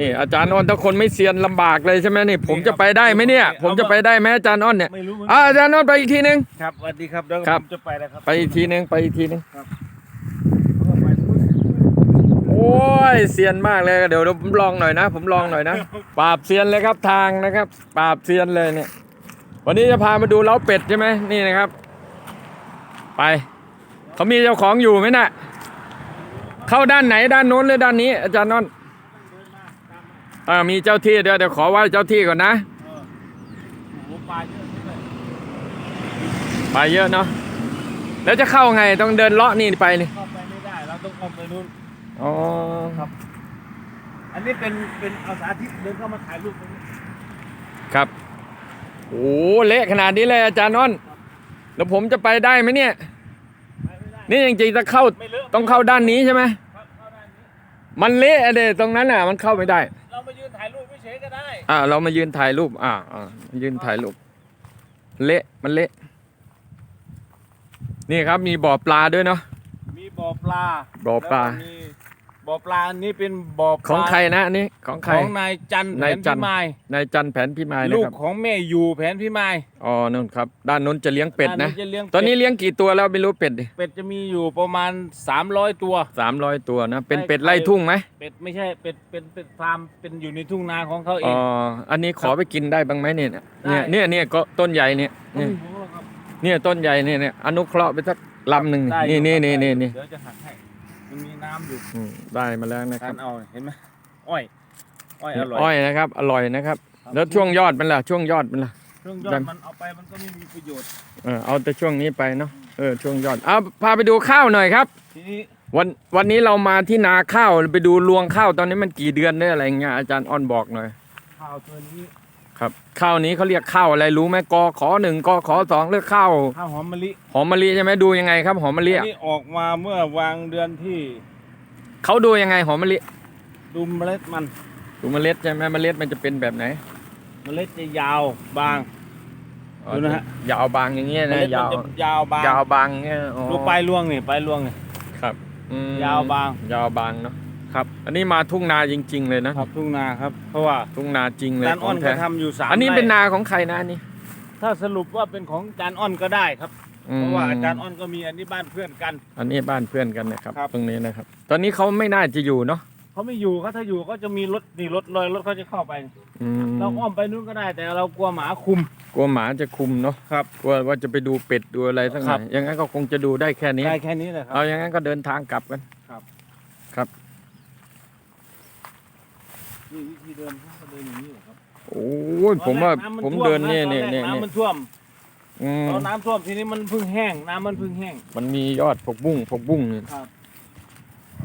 นี่อาจารย์อ้อนถ้าคนไม่เซียนลำบากเลยใช่ไหมนี่ผมจะไปได้ไหมเนี่ย ผมจะไปได้ไหมอาจารย์อ้อนเนี่ยไม่รู้เหมือนอ่าอาจารย์อ้อนไปอีกทีนึง ครับสวัสดีครับเดี๋ยวครับผมจะไปแล้วครับไปอีกทีนึงไปอีกทีนึงครับโอ้ยเซียนมากเลยเดี๋ยวเดี๋ยวผมลองหน่อยนะ ผมลองหน่อยนะปราบเซียนเลยครับทางนะครับปราบเซียนเลยเนี่ย วันนี้จะพามาดูเล้าเป็ดใช่ไหมนี่นะครับ ไปเขามีเจ้าของอยู่ไหมน่ะเข้าด้านไหนด้านโน้นหรือด้านนี้ อาจารย์นนท์ เออมีเจ้าที่เดี๋ยวเดี๋ยวขอไหว้เจ้าที่ก่อนนะเออโอ้โหปลาเยอะด้วยไปเยอะเนาะแล้วจะเข้าไงต้องเดินเลาะนี่ไปนี่เข้าไปไม่ได้เราต้องเข้าไปนู่นอ๋ออันนี้เป็นเป็นเอาสาธิตเดินเข้ามาถ่ายรูปตรงนี้ครับโอ้เละขนาดนี้เลยอาจารย์นนท์แล้วผมจะไปได้ไหมเนี่ยไปไม่ได้นี่จริงๆจะเข้าไม่เลอะต้องเข้าด้านนี้ใช่ไหมครับเข้าด้านนี้มันเละอะเดตรงนั้นอะ มันเข้าไม่ได้ เรามายืนถ่ายรูปไม่เฉยก็ได้ อ่าเรามายืนถ่ายรูป อ่าอ่ายืนถ่ายรูป เละมันเละ นี่ครับมีบ่อปลาด้วยเนาะ มีบ่อปลาบ่อปลาแวก็มี บ่อปลาอันนี้เป็นบ่อปลาของใครนะอันนี้ของใคร ของนายจันทร์แผนายนจัพินทร์มายนายจันแผนพิมายนะลูกครับของแม่อยู่แผนพิมายอ๋อนู่นครับ ด้านนู้นจะเลี้ยงเป็ดนะร้าจะเลี้ยงตอนนี้เลี้ยงกี่ตัวแล้วไม่รู้เป็ดดิเป็ดจะมีอยู่ประมาณ 300 ตัว สามร้อยตัวนะ เป็นใช่เป็ดไล่ทุ่งไหมเป็ดไม่ใช่เป็ดเป็นเป็ดฟาร์มเป็นอยู่ในทุ่งนาของเขาเออ๋งออันนี้ขอไปกินได้บ้างไหมเนี่ยได้เนี่ยเนี่ยเนี่ยก็ต้นใหญ่เนี่ยไม่เนี่ยรู้หรอกครับเนี่ยต้นใหญ่เนี่ยเนี่ยอนุเคราะห์ไปสักลำหนึ่งได้อนี่ยู่นี่ครับนี่ได้นี่อยู่นี่เดี๋ยวจะหักให้ มันมีน้ำอยู่อืมได้มาแล้วนะคการับรเอาเห็นไหมอ้อย อ้อยอร่อยอ้อยนะครับ อร่อยนะครับ ครับแล้วช่วงยอดมันล่ะช่วงยอดมันล่ะ เครื่องยอได้ดมันเอาไปมันก็ไม่มีประโยชน์ เออเอาแต่ช่วงนี้ไปเนาะเออช่วงยอดเอาพาไปดูข้าวหน่อยครับ ทีนี้วันวันนี้เรามาที่นาข้าวไปดูรวงข้าวตอนนี้มันกี่เดือนได้อะไรเงี้ยอาจารย์อ้อนบอกหน่อยข้าวตัวนี้ ครับข้าวนี้เขาเรียกข้าวอะไรรู้ไหมกอขอหนึ่งกอขอสองเรียกข้าวข้าวหอมมะลิหอมมะลิใช่ไหมดูยังไงครับหอมมะลิอัอะนนี้ออกมาเมื่อวางเดือนที่เขาดูยังไงหอมมะลิดูเมล็ดมันดูเมล็ดใช่ไหมเมล็ดมันจะเป็นแบบไหน เมล็ดจะยาวบางอ๋อดูนะฮะยาวบางอย่างเงี้ยเมนะล็ดยามันวจะยาวบางยาวบางเงี้ยอ๋อดูปลายรวงนี่ปลายรวงนี่ครับอืมยาวบางยาวบางเนาะ ครับ อันนี้มาทุ่งนาจริง ๆ เลยนะ ครับทุ่งนาครับ เพราะว่าทุ่งนาจริงเลยจานอ้อนขงก็แท้ทำอยู่สามอันนี้ไร่เป็นนาของใครนะอันนี้ ถ้าสรุปว่าเป็นของจานอ้อนก็ได้ครับอืมเพราะว่าอาจารย์อ้อนก็มีอันนี้บ้านเพื่อนกัน อันนี้บ้านเพื่อนกันนะครับ ครับ ตรงนี้นะครับ ตอนนี้เขาไม่น่าจะอยู่เนาะเขาไม่อยู่เขาถ้าอยู่ก็จะมีรถนี่รถลอยรถเขาจะเข้าไป อืมเราอ้อมไปนู้นก็ได้ แต่เรากลัวหมาคุม กลัวหมาจะคุมเนาะครับกลัวว่าจะไปดูเป็ดดูอะไรทั้งหครัลาบยอย่างนั้นก็คงจะดูได้แค่นี้ ได้แค่นี้แหละครับเอาอย่างนั้นก็เดินทางกลับกัน นี่วิธีเดินเขาก็เดินอย่างนี้เหรอครับโอ้ยผมว่าตอนแรกน้ำผมท่วเดินนะเนี่ยตอเนี่ยแรกเนี่ยเนี่ยน้ำมันท่วมอืมตอนน้ำท่วมทีนี้มันเพิ่งแห้ง น้ำมันเพิ่งแห้ง มันมียอดผักบุ้งผักบุ้งเนี่ยครับ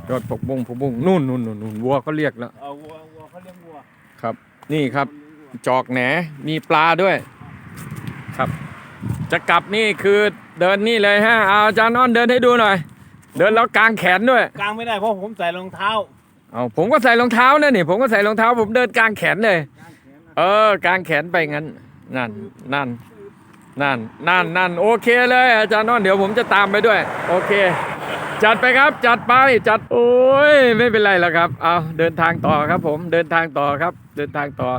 ยอดผักบุ้งผักบุ้งนู่นนู่นนู่นนู่นวัวเขาเรียกแล้วเอาวัววัวเขาเลี้ยงวัวครับ นี่ครับเลี้ยงวัวจอกแหนมีปลาด้วย ครับ จะกลับนี่คือเดินนี่เลยฮะเอาอาจารย์นอนเดินให้ดูหน่อย เดินแล้วกางแขนด้วย กลางไม่ได้เพราะผมใส่รองเท้า เอาผมก็ใส่รองเท้านะนี่ผมก็ใส่รองเท้า ผมเดินกลางแขนเลย เออกลางแขนไปงั้น นั่นนั่นนั่นนั่นนั่นโอเคเลย อาจารย์นอนเดี๋ยวผมจะตามไปด้วย โอเค จัดไปครับจัดไปจัดโอ้ยไม่เป็นไรแล้วครับเอาเดินทางต่อครับผมเดินทางต่อครับ เดินทางต่อ